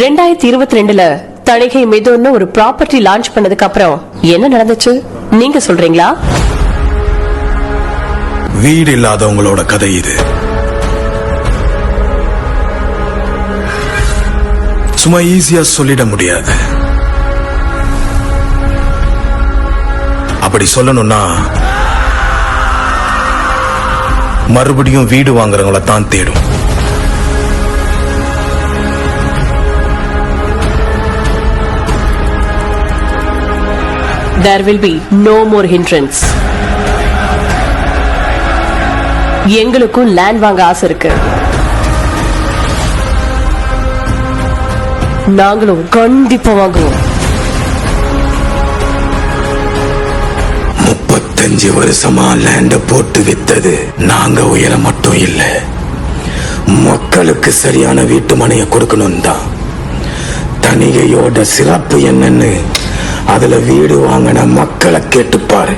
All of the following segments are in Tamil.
ரெண்டாயிரத்தி இருபத்தி ரெண்டுல தணிகை மிதுன்னு ஒரு ப்ராப்பர்ட்டி லான்ச் பண்ணதுக்கு அப்புறம் என்ன நடந்துச்சு? நீங்க சொல்றீங்களா? வீடு இல்லாதவங்களோட கதை இது. சும்மா ஈஸியா சொல்லிட முடியாது. அப்படி சொல்லணும்னா மறுபடியும் வீடு வாங்குறவங்கள தான் தேடும். There will be no more hindrance எங்களுக்கும் லேண்ட் வாங்க ஆசை இருக்கு. நாங்களும் கண்டிப்பா வாங்குவோம். முப்பத்தஞ்சு வருஷமா லேண்ட போட்டு வித்தது நாங்க உயர மட்டும் இல்ல. மக்களுக்கு சரியான வீட்டு மனையை கொடுக்கணும் தான் தனிகையோட சிறப்பு என்னன்னு அதுல வீடு வாங்கின மக்களை கேட்டுப்பாரு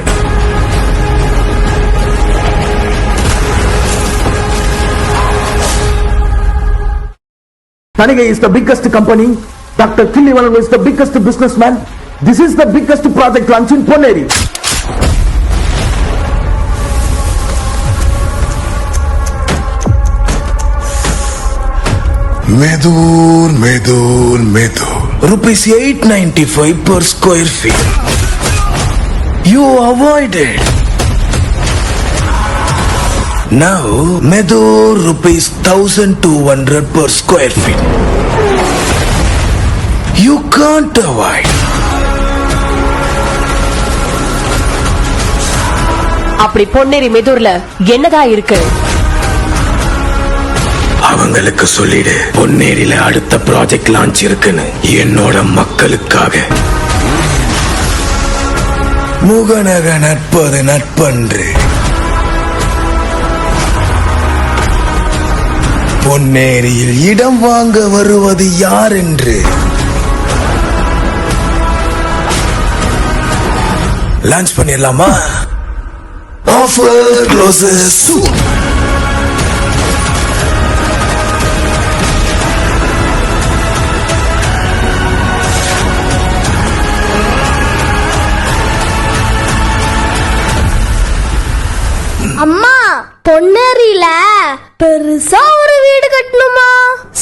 Taniga is the biggest company. Dr. Killivan is the biggest businessman. This is the biggest project launch in Poneri. Medur Medur Medur Rupees 895 per square feet. You avoided. Now, Medur rupees 1200 per square feet. You can't avoid. அப்படி பொன்னேரி மெதூர்ல என்னதான் இருக்கு அவங்களுக்கு சொல்லிடு. பொன்னேரியில அடுத்த ப்ராஜெக்ட் லான்ச் இருக்குன்னு என்னோட மக்களுக்காக. முகநக நட்பது நட்பன்று. பொன்னேரியில் இடம் வாங்க வருவது யார் என்று லான்ச் பண்ணிடலாமா? ஆஃபர் க்ளோசஸ் சூன் பொன்னேரியில பெருசா ஒரு வீடு கட்டணுமா?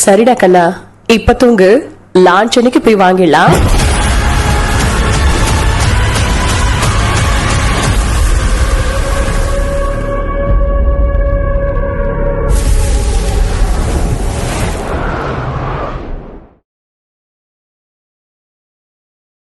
சரிடா கண்ணா இப்ப தூங்கு. லான்ச் அன்னைக்கு போய் வாங்கிடலாம்.